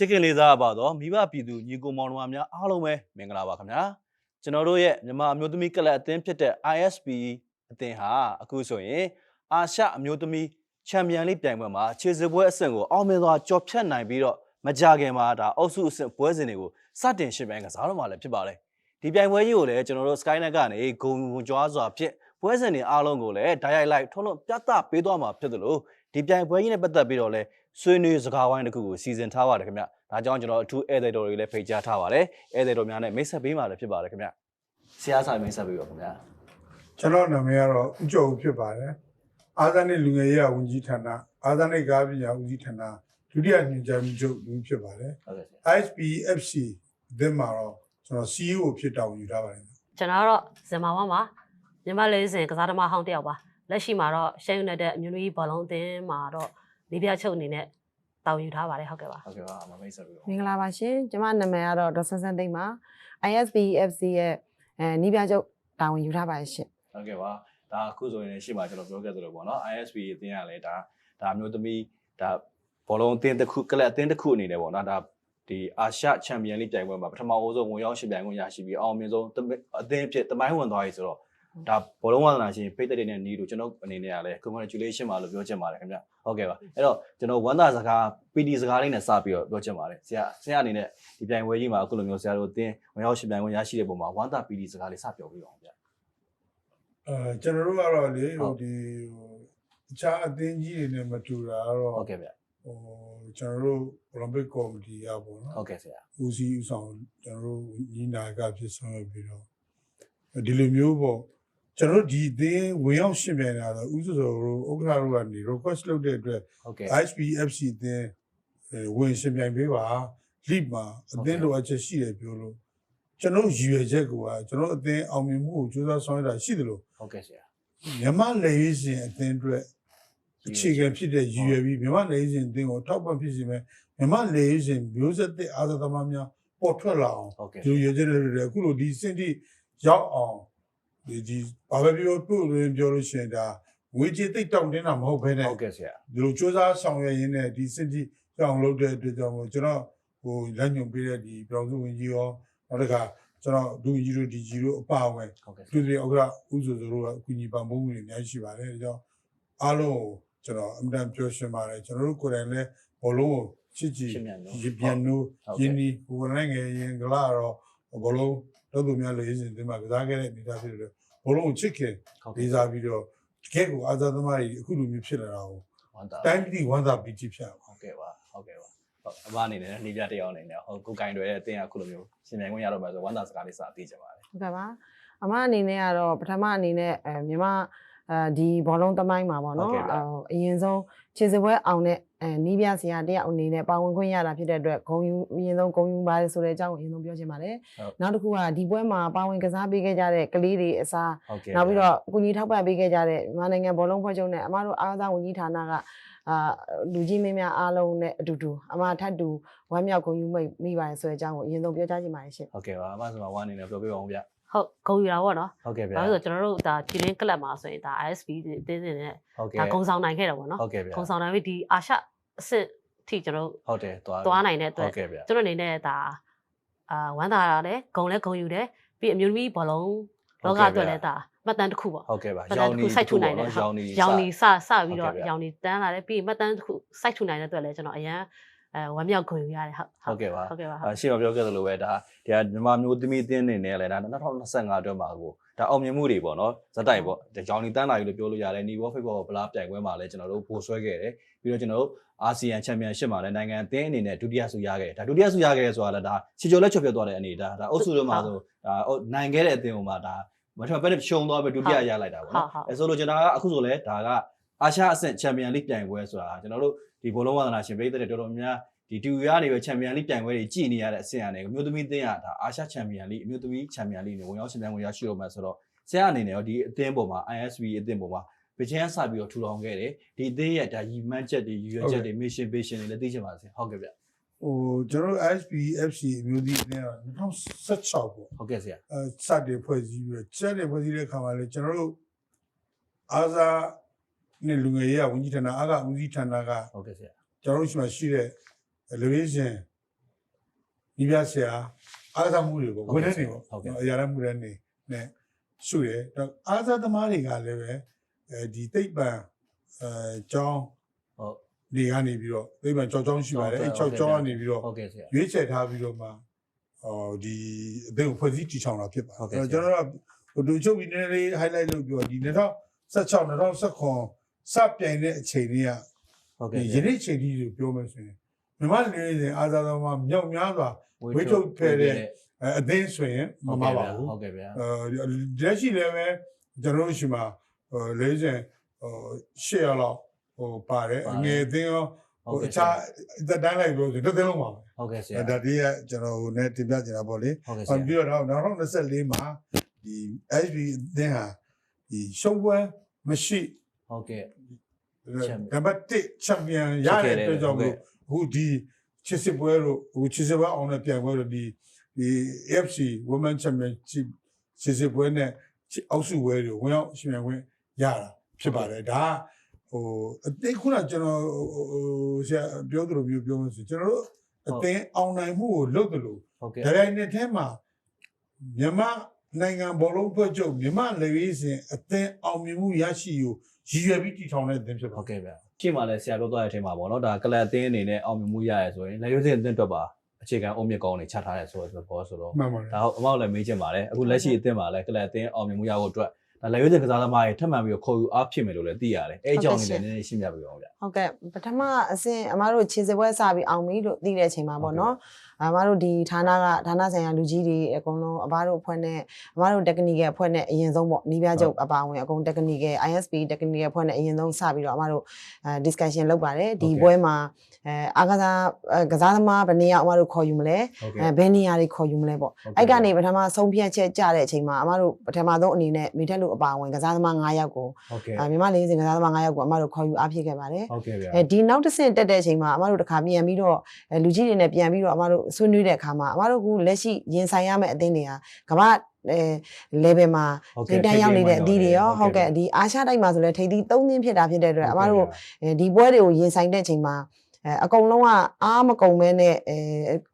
ချစ်ခင်လေးစားပါတော့မိဘပြည်သူညီကိုမောင်နှမများအားလုံးပဲမင်္ဂလာပါခင်ဗျာကျွန်တော်တို့ရဲ့မြန်မာအမျိုးသမီးကလပ်အသင်းဖြစ်တဲ့ ISP အသင်းဟာအခုဆိုရင်အာရှအမျိုးသမီးချန်ပီယံလိပြိုင်ပွဲမှာခြေစစ်ပွဲအဆင့်ကိုအောင်မြင်စွာကျော်ဖြတ်နိုင်ပြီးတော့မကြခင်မှာဒါအုပ်စုအဆင့်ပွဲစဉ်တွေကိုစတင်ရှင်ပိုင်းကစားတော့မှလည်းဖြစ်ပါတယ်ဒီပြိုင်ပွဲကြီးကိုလည်းကျွန်တော်တို့ Skynet ကနေဂုံဂုံကြွားစွာဖြင့်ပွဲစဉ်တွေအားလုံးကိုလည်းဓာတ်ရိုက်လိုက်ထုတ်လွှင့်ပြသပေးသွားမှာဖြစ်သလိုဒီပြိုင်ပွဲကြီးနဲ့ပတ်သက်ပြီးတော့လည်း ဆွေးနွေးစကားဝိုင်းတစ်ခုကိုစီစဉ်ထားပါတယ်ခင်ဗျ။ဒါကြောင့်ကျွန်တော်အထူးဧည့်သည်တော်တွေလည်းဖိတ်ကြားထားပါတယ်။ဧည့်သည်တော်များနဲ့မိတ်ဆက်ပေးမှာလည်းဖြစ်ပါတယ်ခင်ဗျ။ဆရာစာမိတ်ဆက်ပေးပါခင်ဗျာကျွန်တော်နာမည်ကတော့ဦးကျော်ဦးဖြစ်ပါတယ်အာဇာနစ်လူငယ်ရေးဝန်ကြီးဌာနအာဇာနစ်ကားပညာဦးစီးဌာနဒုတိယညွှန်ကြားမှုချုပ်ဦးဖြစ်ပါတယ်။ဟုတ်ကဲ့ဆရာ ISPFC အသင်းမှာတော့ကျွန်တော် CEO ဖြစ်တာဝန်ယူထားပါတယ်ကျွန်တော်ကတော့ဇင်မာဝမ်ပါမြန်မာလေးစင်ကစားသမားဟောင်းတစ်ယောက်ပါလက်ရှိမှာတော့ရှမ်းယူနိုက်တက်အမျိုးသမီးဘောလုံးအသင်းမှာတော့ လေးပြချုပ်အနေနဲ့တာဝန်ယူထားပါတယ်ဟုတ်ကဲ့ပါ။ဟုတ်ကဲ့ပါအမမိတ်ဆက်ပေးပါမင်္ဂလာပါရှင်ကျမနာမည်ကတော့ဒေါ်ဆန်းဆန်းသိမ့်ပါ ISBFC ရဲ့အဲနီးပြချုပ်တာဝန်ယူထားပါတယ်ရှင်။ဟုတ်ကဲ့ပါ။ဒါအခုဆိုရင်ရှေ့မှာကျွန်တော်ပြောခဲ့သလိုပေါ့နော်။ ISP အသင်းကလည်းဒါဒါအမျိုးသမီးဒါဘောလုံးအသင်းတစ်ခုကလပ်အသင်းတစ်ခုအနေနဲ့ပေါ့နော်။ဒါဒီအာရှချန်ပီယံလိပြိုင်ပွဲမှာပထမအဦးဆုံးဝင်ရောက်ရှင်ပြိုင်ခွင့်ရရှိပြီးအောင်မြင်ဆုံးတမအသင်းအဖြစ်တမိုင်းဝင်သွားပြီဆိုတော့ ဒါဘောလုံးဝါသနာရှင်ပိတ်သက်တွေနဲ့နီးလို့ကျွန်တော်အနေနဲ့ကလည်း congratulation ပါလို့ပြောချင်ပါတယ်ခင်ဗျဟုတ်ကဲ့ပါအဲ့တော့ကျွန်တော်ဝမ်းသာစကား PD စကားလေးနဲ့စပြီးတော့ပြောချင်ပါတယ်ဆရာဆရာအနေနဲ့ဒီပြိုင်ပွဲကြီးမှာအခုလိုမျိုးဆရာတို့အသင်းဝင်ရောက်ရှင်ပြိုင်ခွင့်ရရှိတဲ့ပုံမှာဝမ်းသာ PD စကားလေးစပြောပြီးပါအောင်ဗျအဲကျွန်တော်တို့ကတော့လေဟုဟိုတ်ဒီဟိုအခြားအသင်းကြီးတွေနဲ့မတူတာကတော့ဟုတ်ကဲ့ဗျဟိုကျွန်တော်တို့ Olympic Committee ကပေါ့နော်ဟုတ်ကဲ့ဆရာဦးစီးဦးဆောင်ကျွန်တော်တို့ညီနာကဖြစ်ဆောင်ရွက်ပြီးတော့ဒီလိုမျိုးပေါ့ ကျွန်တော်တို့ဒီအသင်းဝင်ရောက်ရှင်းပြနေတာတော့ဦးစောစောတို့ဥက္ကဋ္ဌတို့ကနေ request လုပ်တဲ့အတွက်ဟုတ်ကဲ့ ISPFC အသင်းအဲဝင်ရှင်းပြပေးပါ lead မှာအသင်းဟုတ်ကဲ့လိုအပ်ချက်ရှိတယ်ပြောလို့ကျွန်တော်တို့ရည်ရွယ်ချက်ကကျွန်တော်တို့အသင်းအောင်မြင်မှုကိုကြိုးစားဆောင်ရွက်တာရှိတယ်လို့ဟုတ်ကဲ့ဆရာမြန်မာလေရေးစဉ်အသင်းအတွက်အခြေခံဖြစ်တဲ့ရည်ရွယ်ပြီးမြန်မာလေရေးစဉ်အသင်းကိုထောက်ပံ့ဖြစ်စီမဲ့မြန်မာလေရေးစဉ်မျိုးဆက်တဲ့အာသာသမားများပေါ်ထွက်လာအောင်ဟုတ်ကဲ့ဒီလိုရည်ချက်တွေတွေအခုလိုဒီစင်တိရောက်အောင် ဒီဒီဘာပဲပြောပြောလို့ပြောလို့ရှိရင်ဒါငွေကြေးတိတ်တောင့်တင်းတာမဟုတ်ဘဲနဲ့ဟုတ်ကဲ့ဆရာဒီလိုစ조사ဆောင်ရွက်ရင်းနဲ့ဒီစင်တိရောက်အောင်လုပ်တဲ့အတွက်ကြောင့်မို့ကျွန်တော်ဟိုလက်ညွန်ပေးတဲ့ဒီပြောင်းစုဝင်ကြီးရောနောက်တစ်ခါကျွန်တော်ဒူကြီးတို့ဒီကြီးတို့အပါအဝင်ဟုတ်ကဲ့ဆသူရာတွေဥက္ကဋ္ဌဦးဆိုဆိုတို့ကအကူအညီပံ့ပိုးမှုတွေအများကြီးရှိပါတယ်ဒါကြောင့်အားလုံးကိုကျွန်တော်အမြဲတမ်းပြောရှင်းပါတယ်ကျွန်တော်တို့ကိုယ်တိုင်လည်းဘောလုံးကိုချစ်ကြည်ရှင်းမြန်လို့ရပြန်လို့ဟုတ်ကဲ့ရင်းဒီဟိုနိုင်ငံငယ်ရင်ကလာတော့ဘောလုံးတော့သူများလေးစဉ်ဒီမှာကစားခဲ့တဲ့အနေအထားဖြစ်တယ် ဘောလုံးကိုချစ်ခင်ဟုတ်လေးကဲ့စားပြီးတော့တကယ်ကိုအာသာသမားတွေအခုလိုမျိုးဖြစ်လာတာကိုဝမ်းသာတိုင်းပြည်ဝမ်းသာပြီးကြည့်ဖြတ်ပါဟုတ်ကဲ့ပါဟုတ်ကဲ့ပါဟုတ်အမအနေနဲ့နေပြတစ်ယောက်အနေနဲ့ဟုတ်ကိုကင်တွေရဲ့အတင်းအခုလိုမျိုးရှင်ပြိုင်ခွင့်ရတော့မယ်ဆိုဝမ်းသာစကားလေးစအသိချင်ပါတယ်ဟုတ်ကဲ့ပါအမအနေနဲ့ကတော့ပထမအနေနဲ့အဲမြန်မာ အဲဒီဘောလုံးသမိုင်းမှာပေါ့နော်ဟိုအရင်ဆုံးခြေစပွဲအောင်တဲ့အဲနီးပြဆရာတယောက်အနေနဲ့ပါဝင်ခွင့်ရတာဖြစ်တဲ့အတွက်ဂုံယူအရင်ဆုံးဂုံယူပါတယ်ဆိုတဲ့အကြောင်းကိုအရင်ဆုံးပြောချင်ပါတယ်နောက်တစ်ခုကဒီပွဲမှာပါဝင်ကစားပေးခဲ့ကြတဲ့ကလေးတွေအစားဟုတ်ကဲ့နောက်ပြီးတော့အကူညီထောက်ပံ့ပေးခဲ့ကြတဲ့မြန်မာနိုင်ငံဘောလုံးဖွဲ့ချုပ်နဲ့အမတို့အားကစားဝန်ကြီးဌာနကအာလူကြီးမင်းများအားလုံးနဲ့အတူတူအမထပ်တူဝမ်းမြောက်ဂုဏ်ယူမိမိပါတယ်ဆိုတဲ့အကြောင်းကိုအရင်ဆုံးပြောကြားချင်ပါတယ်ရှင်ဟုတ်ကဲ့ပါအမဆိုမှာဝမ်းအနေနဲ့ပြောပြပါအောင်ဗျ ဟုတ်ဂုံယူတာပေါ့နော်ဟုတ်ကဲ့ဗျဒါဆိုကျွန်တော်တို့ဒါပြည်ရင်းကလပ်မှာဆိုရင်ဒါ ISB အသင်းစင်နဲ့ဟုတ်ကဲ့ဒါဂုံဆောင်နိုင်ခဲ့တယ်ပေါ့နော်ဟုတ်ကဲ့ဗျဂုံဆောင်နိုင်ပြီးဒီအာရှအဆင့်ထိကျွန်တော်တို့ဟုတ်တယ်သွားသွားနိုင်တဲ့အတွက်ဟုတ်ကဲ့ဗျကျွန်တော်အနေနဲ့ဒါအာဝမ်းသာရတယ်ဂုံလဲဂုံယူတယ်ပြီးအမျိုးသမီးဘောလုံးလောကအတွက်လည်းဒါမှတ်တမ်းတစ်ခုပေါ့ဟုတ်ကဲ့ပါမှတ်တမ်းတစ်ခုစိုက်ထူနိုင်တယ်ရောင်နေရောင်နေစစပြီးတော့ဟုတ်ကဲ့ဗျရောင်နေတန်းလာတယ်ပြီးရင်မှတ်တမ်းတစ်ခုစိုက်ထူနိုင်တဲ့အတွက်လည်းကျွန်တော်အရန် အဲဝမ်းမြောက်ဂုဏ်ယူရတယ်ဟုတ်ဟုတ်ကဲ့ပါဟုတ်ကဲ့ပါအရှင်းမပြောခဲ့သလိုပဲဒါဒီကမြန်မာမျိုးသမီးအသင်းအနေနဲ့လည်းဒါ2025အတွက်မှာကိုဒါအောင်မြင်မှုတွေပေါ့နော်ဇက်တိုက်ပေါ့ဒါကြောင်နီတန်းလာပြီလို့ပြောလို့ရတယ်နီဘောဖိတ်ဘောဗလားပြိုင်ပွဲမှာလည်းကျွန်တော်တို့ပိုဆွဲခဲ့တယ်ပြီးတော့ကျွန်တော်တို့အာဆီယံချန်ပီယံရှစ်မှာလည်းနိုင်ငံအသင်းအနေနဲ့ဒုတိယဆုရခဲ့တယ်ဒါဒုတိယဆုရခဲ့တယ်ဆိုတာလည်းဒါချီချိုလက်ချွတ်ပြတ်သွားတဲ့အနေဒါဒါအုပ်စုလုံးမှာဆိုဒါနိုင်ခဲ့တဲ့အသင်းဟိုမှာဒါမထမပဲရှုံသွားပဲဒုတိယရလိုက်တာပေါ့နော်အဲဆိုလို့ကျွန်တော်ကအခုဆိုလဲဒါကအာရှအဆင့်ချန်ပီယံလိပြိုင်ပွဲဆိုတာကျွန်တော်တို့ ဒီဘောလုံးဝါသနာရှင်ပြည်သက်တွေတော်တော်များများဒီတူရနေပဲချန်ပီယံလိပြိုင်ပွဲတွေကြည်နေရတဲ့အဆင့်အနေနဲ့မြို့သမီးအသင်းကဒါအာရှချန်ပီယံလိအမြို့သမီးချန်ပီယံလိနေဝင်ရောက်ရှင်ပြိုင်ပွဲရရှိတော့မှဆိုတော့ဆရာအနေနဲ့ရောဒီအသင်းပေါ်မှာ ISB အသင်းပေါ်မှာဗချင်စပြီးတော့ထူထောင်ခဲ့တယ်ဒီအသင်းရဲ့ဒါရည်မှန်းချက်တွေရည်ရွယ်ချက်တွေ mission vision တွေလည်းသိချင်ပါစေဟုတ်ကဲ့ဗျဟိုကျွန်တော်တို့ ISPFC အမျိုးဒီအသင်းက2016ပေါ့ဟုတ်ကဲ့ဆရာအဲစတင်ဖွဲ့စည်းပြီးတော့စတင်ဖွဲ့စည်းတဲ့အခါမှာလေကျွန်တော်တို့အာဇာ နဲ့လူငယ်ရေးဝန်ကြီးဌာနအာကဦးစီးဌာနကဟုတ်ကဲ့ဆရာကျွန်တော်တို့ရှိမှရှိတဲ့လူရေးရှင်ဒီပြဆရာအားသာမှုတွေပေါ့ဟုတ်ဝင်ကဲ့နေနေပေါ့ဟုတ်ကဲ့အရာရမှုတွေနေနဲ့စုတယ်တော့အားသာသမားတွေကလည်းပဲအဲဒီတိတ်ပံအဲကျောင်းဟုတ်နေကနေပြီးတော့တိတ်ပံကြောက်ကြောင်းရှိပါတယ်ဟုတ်အဲကဲ့ကြောက်ကြောင်းဟုတ်ကနေကဲ့ပြီးတော့ဟုတ်ကဲ့ဆရာရွေးချယ်ထားပြီးတော့မှဟောဒီအသိကိုဖွဲ့စည်းတည်ထောင်တာဖြစ်ပါဟုတ်ကဲ့အဲ့တော့ကျွန်တော်တို့ကဟိုတို့ချုပ်ပြီးနည်းနည်းလေး highlight လုပ်ပြီးတော့ဒီ2016 2019 စပြိုင်တဲ့အချိန်လေးကဟုတ်ဒီကဲ့ယနေ့ချိန်ကြီးကိုပြောမယ်ဆိုရင်မြန်မာလူတွေစဉ်အာသာတော်မှာမြောက်များစွာဝေးထုတ်ဖဲတဲ့အဲအသိဆိုရင်မမပါဘူးဟုတ်ကဲ့ဗျာအဲလက်ရှိလည်းပဲကျွန်တော်တို့ရှိမှာဟို40ဟိုရှေ့ရလောက်ဟိုပါတယ်အငယ်အသိရောဟိုအခြားတက်တန်းလိုက်ပြောဆိုတစ်သိန်းလုံးပါပဲဟုတ်ကဲ့ဆရာအဲဒါတည်းကကျွန်တော်ဟိုနဲ့တင်ပြချင်တာပေါ့လေဟုတ်ကဲ့ဆဟောရာပြီးတော့2024မှာဒီ SB အသင်းဟာဒီရှုံးပွဲမရှိ ဟုတ်ကဲ့ နံပါတ်1ချန်ပီယံရတဲ့အတွက်ကြောင့်မို့အခုဒီချစ်စစ်ပွဲတို့အခုချစ်စစ်ပွဲအောင်တဲ့ပြိုင်ပွဲတို့ဒီဒီ AFC Women Championship ချစ်စစ်ပွဲနဲ့အောက်စုပွဲတွေဝင်ရောက်ရှင်ပြိုင်ခွင့်ရတာဖြစ်ပါတယ်ဒါကဟိုအသိခုနကကျွန်တော်ဟိုဆရာပြောသလိုမျိုးပြောမှဆိုကျွန်တော်တို့အသိအောင်နိုင်မှုကိုလုပ်တယ်လို့ဟုတ်ကဲ့ဒါရိုက်နဲ့ထဲမှာမြန်မာနိုင်ငံဘောလုံးဖွဲ့ချုပ်မြန်မာလေဝီစဉ်အသင်းအောင်မြင်မှုရရှိယူ ရည်ရွယ်ပြီးတည်ထောင်တဲ့အသင်းဖြစ်ပါဟုတ်ကဲ့ဗျာရှင်းပါလဲဆရာပြောသွားတဲ့အထင်မှာပေါ့နော်ဒါကလပ်အသင်းအနေနဲ့အောင်မြင်မှုရရဲဆိုရင်လက်ရွေးစင်အသင်းအတွက်ပါအခြေခံအုံမြင့်ကောင်းတွေချထားရဲဆိုတော့ဘောဆိုတော့မှန်ပါတယ်ဒါဟုတ်အမောက်လည်းမေးချင်ပါတယ်အခုလက်ရှိအသင်းမှာလည်းကလပ်အသင်းအောင်မြင်မှုရဖို့အတွက်ဒါလက်ရွေးစင်ကစားသမားတွေထပ်မံပြီးတော့ခေါ်ယူအားဖြစ်မယ်လို့လည်းသိရတယ်အဲအကြောင်းလေးလည်းနည်းနည်းရှင်းပြပေးပါဦးဗျာဟုတ်ကဲ့ပထမအဆင့်အမားတို့ခြေစပွဲစပြီးအောင်ပြီလို့သိတဲ့အချိန်မှာပေါ့နော် အမားတို့ဒီဌာနကဌာနဆိုင်ရာလူကြီးတွေအကုန်လုံးအမားတို့အဖွဲ့နဲ့အမားတို့ technical အဖွဲ့နဲ့အရင်ဆုံးပေါ့နီးပြချုပ်အပါအဝင်အကုန် technical ISP technical အဖွဲ့နဲ့အရင်ဆုံးစပြီးတော့အမားတို့အဲ discussion လုပ်ပါတယ်ဒီပွဲမှာအဲအားကစားအဲကစားသမားဘယ်နေရာအမားတို့ခေါ်ယူမလဲဟုတ်အဲကဲ့ဘယ်နေရာတွေခေါ်ယူမလဲပေါ့ဟုတ်ကဲ့အဲ့ကနေပထမဆုံးဖြတ်ချက်ကြတဲ့အချိန်မှာအမားတို့ပထမဆုံးအနေနဲ့မိထက်လူအပါအဝင်ကစားသမား9ယောက်ကိုဟုတ်ကဲ့အဲမြန်မာလေးစင်ကစားသမား9ယောက်ကိုအမားတို့ခေါ်ယူအားဖြည့်ခဲ့ပါတယ်ဟုတ်ကဲ့ဗျာအဲဒီနောက်တစ်ဆင့်တက်တဲ့အချိန်မှာအမတို့တစ်ခါပြန်ပြီးတော့အဲလူကြီးတွေနဲ့ပြန်ပြီးတော့အမတို့ဆွေးနွေးတဲ့အခါမှာအမတို့ကလက်ရှိရင်ဆိုင်ရမယ့်အသင်းတွေဟာကမ္ဘာအဲ level မှာဟုတ်ထိပ်တန်းရောက်နေတဲ့အသီးတွေရောဟုတ်ကဲ့ဒီအာရှတိုက်မှာဆိုလဲထိပ်သီး၃သင်းဖြစ်တာဖြစ်တဲ့အတွက်အမတို့အဲဒီပွဲတွေကိုရင်ဆိုင်တဲ့အချိန်မှာအဲအကုန်လုံးကအားမကုန်မဲနဲ့အဲ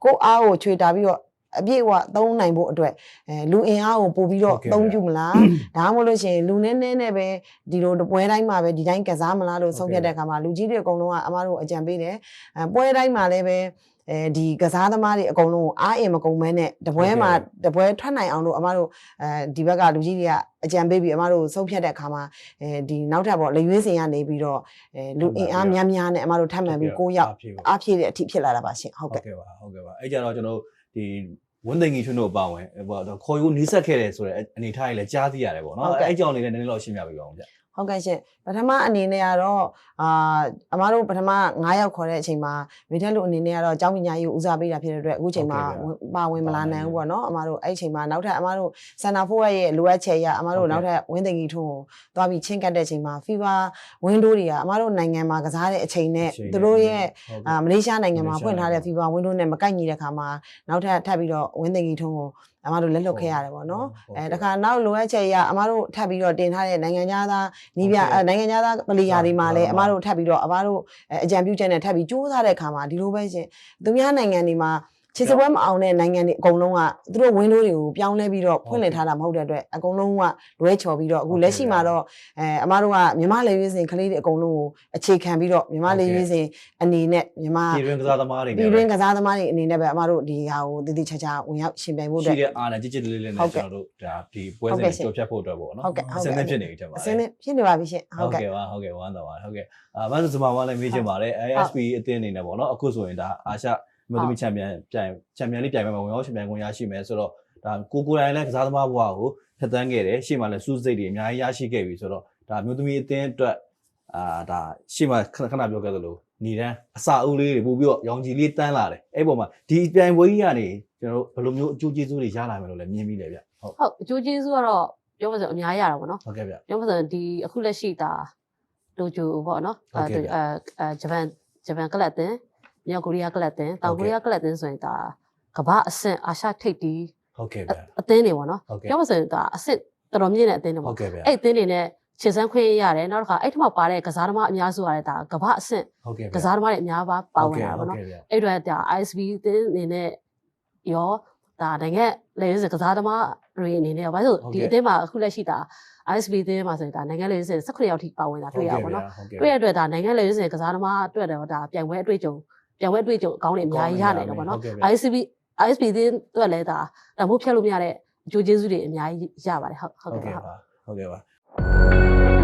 ကိုယ့်အားကိုချွေတာပြီးတော့အပြည့်အဝသုံးနိုင်ဖို့အတွက်အဲလူအင်အားကိုပို့ပြီးတော့သုံးပြမလားဒါမှမဟုတ်လို့ရှိရင်လူနည်းနည်းနဲ့ပဲဒီလိုပွဲတိုင်းမှာပဲဒီတိုင်းကစားမလားလို့ဆုံးဖြတ်တဲ့အခါမှာလူကြီးတွေအကုန်လုံးကအမတို့အကြံပေးတယ်အဲပွဲတိုင်းမှာလည်းပဲ အဲဒီကစားသမားတွေအကုန်လုံးကိုအားအင်မကုန်မဲနဲ့တပွဲမှာတပွဲထွက်နိုင်အောင်လို့အမတို့အဲဒီဘက်ကလူကြီးတွေကအကြံပေးပြီးအမတို့ဆုံးဖြတ်တဲ့အခါမှာအဲဒီနောက်ထပ်ပေါ့လေရွေးစင်ကနေပြီးတော့အဲလူအင်အားများများနဲ့အမတို့ထပ်မှန်ပြီးကိုရောက်အားဖြည့်တဲ့အထိဖြစ်လာတာပါရှင်ဟုတ်ဟုတ်ကဲ့ကဲ့ပါဟုတ်ကဲ့ပါအဲ့ကြတော့ကျွန်တော်တို့ဒီဝင်းသိငီထွန်းတို့အပါဝင်ဟိုတော့ခေါ်ယူနီးစပ်ခဲ့တယ်ဆိုတဲ့အနေထားကြီးလည်းကြားသိရတယ်ပေါ့နော်အဲ့အကြောင်းလေးလည်းနည်းနည်းတော့ရှင်းပြပေးပါဦးဗျာ ဟုတ်ကဲ့ရှင်ပထမအနေနဲ့ကတော့အာအမတို့ပထမ9ယောက်ခေါ်တဲ့အချိန်မှာမိထက်လူအနေနဲ့ကတော့ကျောင်းပညာရေးကိုဦးစားပေးတာဖြစ်တဲ့အတွက်အခုချိန်မှာပါဝင်မလာနိုင်ဘူးပေါ့နော်အမတို့အဲ့ဒီချိန်မှာနောက်ထပ်အမတို့စန္ဒာဖိုးရဲ့လိုအပ်ချက်အရအမတို့နောက်ထပ်ဝင်းသိင်ကြီးထုံးကိုသွားပြီးချင်းကတ်တဲ့အချိန်မှာ FIFA ဝင်းဒိုးတွေကအမတို့နိုင်ငံမှာကစားတဲ့အချိန်နဲ့သူတို့ရဲ့အာမလေးရှားနိုင်ငံမှာဖွင့်ထားတဲ့ FIFA ဝင်းဒိုးနဲ့မကိုက်ညီတဲ့ခါမှာနောက်ထပ်ထပ်ပြီးတော့ဝင်းသိင်ကြီးထုံးကို အမတို့လက်လွတ်ခဲ့ရတယ်ပေါ့နော်အဲတခါနောက်လိုအပ်ချက်အရအမတို့ထပ်ပြီးတော့တင်ထားတဲ့နိုင်ငံသားနီးပြအဲနိုင်ငံခြားသားပလီယာတွေမှာလည်းအမားတို့ထပ်ပြီးတော့အမားတို့အဲအကြံပြုချက်နဲ့ထပ်ပြီးစူးစမ်းတဲ့အခါမှာဒီလိုပဲရှင်သူများနိုင်ငံတွေမှာ ခြေစပွဲမအောင်တဲ့နိုင်ငံတွေအကုန်လုံးကသူတို့ဝင်းတို့တွေကိုပြောင်းလဲပြီးတော့ဖွင့်လှစ်ထားတာမဟုတ်တဲ့အတွက်အကုန်လုံးကလွဲချော်ပြီးတော့အခုလက်ရှိမှာတော့အဲအမားတို့ကမြမလေရွေးစင်ကလေးတွေအကုန်လုံးကိုအခြေခံပြီးတော့မြမလေရွေးစင်အနေနဲ့မြမပြည်တွင်းကစားသမားတွေပြည်တွင်းကစားသမားတွေအနေနဲ့ပဲအမားတို့ဒီဟာကိုတည်တည်ချာချာဝင်ရောက်ရှင်ပြိုင်ဖို့အတွက်ရှိတဲ့အားနဲ့ကြစ်ကြစ်လေးလေးနဲ့ကျွန်တော်တို့ဒါဒီပွဲစဉ်ကြော်ဖြတ်ဖို့အတွက်ပေါ့နော်ဟုတ်ကဲ့ဟုတ်အစကဲ့င်းနဲ့ဖြစ်နေပြီတဲ့ပါအစင်းနဲ့ဖြစ်နေပါပြီရှင်ဟုဟုတ်တ်ကဲ့ကဲ့ပါဟုတ်ကဲ့ဝမ်းသာပါဟုတ်ကဲ့အာမဆစမဝါလည်းမေးချင်ပါတယ် ASP အသင်းအနေနဲ့ပေါ့နော်အခုဆိုရင်ဒါအာရှ မြို့သမီးချန်ပီယံပြိုင်ချန်ပီယံလိပြိုင်ပွဲမှာဝင်ရောက်ချန်ပီယံခွင့်ရရှိမယ်ဆိုတော့ဒါကိုကိုယ်တိုင်လည်းကစားသမားဘဝကိုဖျက်ဆီးခဲ့တယ်ရှေ့မှာလည်းစူးစိတ်တွေအများကြီးရရှိခဲ့ပြီဆိုတော့ဒါမြို့သမီးအသင်းအတွက်အာဒါရှေ့မှာခဏခဏပြောခဲ့သလိုညီတန်းအစာအုပ်လေးတွေပို့ပြီးတော့ရောင်ကြီးလေးတန်းလာတယ်အဲ့ပေါ်မှာဒီပြိုင်ပွဲကြီးကနေကျွန်တော်တို့ဘယ်လိုမျိုးအကျိုးကျေးဇူးတွေရလာမယ်လို့လည်းမြင်မိတယ်ဗျဟုတ်ဟုတ်အကျိုးကျေးဇူးကတော့ပြောမှဆိုအများကြီးရတာပေါ့နော်ဟုတ်ကဲ့ဗျပြောမှဆိုဒီအခုလက်ရှိဒါလိုဂျိုပေါ့နော်ဟုတ်ကဲ့ဗျအဲအဲဂျပန်ဂျပန်ကလပ်အသင်း မြောက်ကိုရီးယားကလပ်အသင်းတောင်ကိုရီးယားကလပ်အသင်းဆိုရင်ဒါကမ္ဘာအဆင့်အာရှထိပ်တီးဟုတ်ကဲ့အဗျအသင်းတွေပေါ့နော်ဟုတ်ကဲ့ပြောမှဆိုရင်ဒါအဆင့်တော်တော်မြင့်တဲ့အသင်းတွေဟုပေါ့တ်ကဲ့ဗျအဲ့အသင်းတွေနဲ့ခြေစမ်းခွင့်ရတယ်နောက်တစ်ခါအဲ့ထက်မှပါတဲ့ကစားသမားအများစုရတယ်ဒါကမ္ဘာအဆင့်ဟုတ်ကဲ့ဗျကစားသမားတွေအများပါပါဝင်တာပေါ့နော်ဟုတ်ကဲ့ဗျအဲ့တော့ဒါ ISB အသင်းအနေနဲ့ရောဒါနိုင်ငံလေရေးစင်ကစားသမားတွေအနေနဲ့ဘာလို့ဒီအသင်းမှာအခုလက်ရှိဒါ ISB အသင်းမှာဆိုရင်ဒါနိုင်ငံလေရေးစင်18ယောက်ထိပါဝင်တာတွေ့ရပါတော့တွေ့ရတဲ့အတွက်ဒါနိုင်ငံလေရေးစင်ကစားသမားအတွက်တော့ဒါပြိုင်ပွဲအတွေ့အကြုံ ပြိုင်ပွဲအတွေ့အကြုံအကောင်းတွေအများကြီးရနိုင်တော့ဗောနော် ICB ISB တင်းအတွက်လည်းဒါတမိုးဖြတ်လို့မရတဲ့အကျိုးကျေးဇူးတွေအများကြီးရပါတယ်ဟုတ်ဟုတ်ဟုတ်ကဲ့ကဲ့ဟုတ်ပါဟုတ်ကဲ့ပါ